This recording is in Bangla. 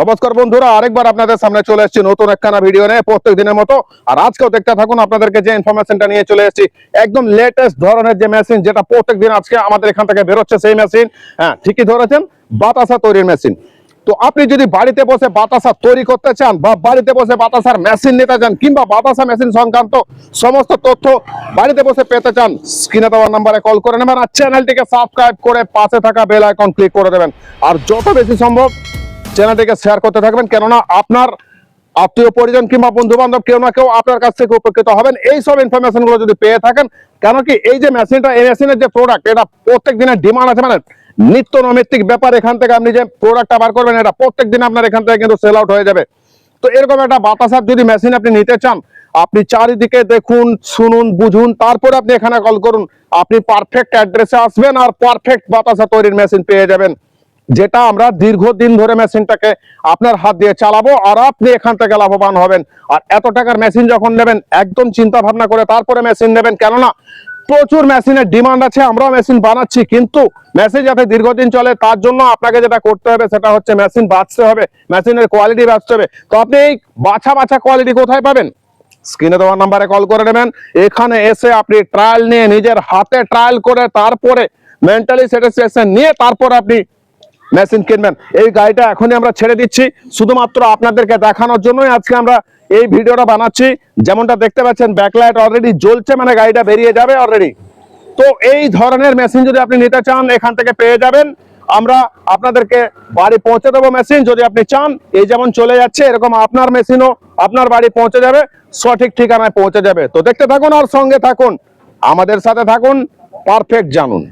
নমস্কার বন্ধুরা, আরেকবার আপনাদের সামনে চলে এসেছি নতুন একখানা ভিডিও নিয়ে প্রত্যেক দিনের মতো। আর আজকেও দেখতে থাকুন, আপনাদেরকে যে ইনফরমেশনটা নিয়ে চলে এসেছি, একদম লেটেস্ট ধরনের যে মেশিন যেটা প্রত্যেক দিন আজকে আমাদের এখান থেকে বেরোচ্ছে, সেই মেশিন হ্যাঁ ঠিকই ধরেছেন, বাতাসা তৈরির মেশিন তো আপনি যদি বাড়িতে বসে বাতাসা তৈরি করতে চান বা বাড়িতে বসে বাতাসার মেশিন নিতে চান কিংবা বাতাসা মেশিন সংক্রান্ত সমস্ত তথ্য বাড়িতে বসে পেতে চান স্ক্রিনে দেওয়ার নাম্বারে কল করে নেবেন আর চ্যানেলটিকে সাবস্ক্রাইব করে পাশে থাকা বেল আইকন ক্লিক করে দেবেন। আর যত বেশি সম্ভব চ্যানেলটিকে শেয়ার করতে থাকবেন। কেননা আপনার আত্মীয় পরিজন কিংবা বন্ধু বান্ধব কেউ না কেউ আপনার কাছ থেকে উপকৃত হবেন। এই সব ইনফরমেশনগুলো যদি পেয়ে থাকেন, কেন কি এই যে মেশিনটা এই মেশিনের যে প্রোডাক্ট এটা প্রত্যেক দিনের ডিমান্ড আছে। মানে নিত্য নৈমিত্তিক ব্যাপার, এখান থেকে আপনি যে প্রোডাক্টটা বার করবেন, এটা প্রত্যেক দিন আপনার এখান থেকে কিন্তু সেল আউট হয়ে যাবে। তো এরকম একটা বাতাসার যদি মেশিন আপনি নিতে চান, আপনি চারিদিকে দেখুন, শুনুন, বুঝুন, তারপরে আপনি এখানে কল করুন। আপনি পারফেক্ট অ্যাড্রেসে আসবেন আর পারফেক্ট বাতাসা তৈরির মেশিন পেয়ে যাবেন। যেটা আমরা দীর্ঘদিন ধরে মেশিনটাকে আপনার হাত দিয়ে চালাবো আর আপনি এখান থেকে লাভবান হবেন। আর এত টাকার মেশিন যখন নেবেন, একদম চিন্তা ভাবনা করে তারপরে মেশিন নেবেন। কেননা, প্রচুর মেশিনের ডিমান্ড আছে, আমরাও মেশিন বানাচ্ছি, কিন্তু মেশিন যাতে দীর্ঘদিন চলে, তার জন্য আপনাকে যেটা করতে হবে, সেটা হচ্ছে মেশিন বাঁচতে হবে, মেশিনের কোয়ালিটি বাঁচতে হবে। তো আপনি এই বাছা বাছা কোয়ালিটি কোথায় পাবেন? স্ক্রিনে দেওয়ার নাম্বারে কল করে নেবেন। এখানে এসে আপনি ট্রায়াল নিয়ে নিজের হাতে ট্রায়াল করে তারপরে মেন্টালি স্যাটিসফ্যাকশন নিয়ে তারপর আপনি মেশিন কিনবেন। এই গাড়িটা এখনই আমরা ছেড়ে দিচ্ছি। শুধুমাত্র আপনাদেরকে দেখানোর জন্যই আজকে আমরা এই ভিডিওটা বানাচ্ছি। যেমনটা দেখতে পাচ্ছেন ব্যাকলাইট অলরেডি জ্বলছে মানে গাড়িটা বেরিয়ে যাবে অলরেডি তো এই ধরনের মেশিন যদি আপনি নিতে চান, এখান থেকে পেয়ে যাবেন। আমরা আপনাদেরকে বাড়ি পৌঁছে দেবো মেশিন যদি আপনি চান। এই যেমন চলে যাচ্ছে, এরকম আপনার মেশিনও আপনার বাড়ি পৌঁছে যাবে। সঠিক ঠিকানায় পৌঁছে যাবে। তো দেখতে থাকুন আর সঙ্গে থাকুন। আমাদের সাথে থাকুন পারফেক্ট জানুন।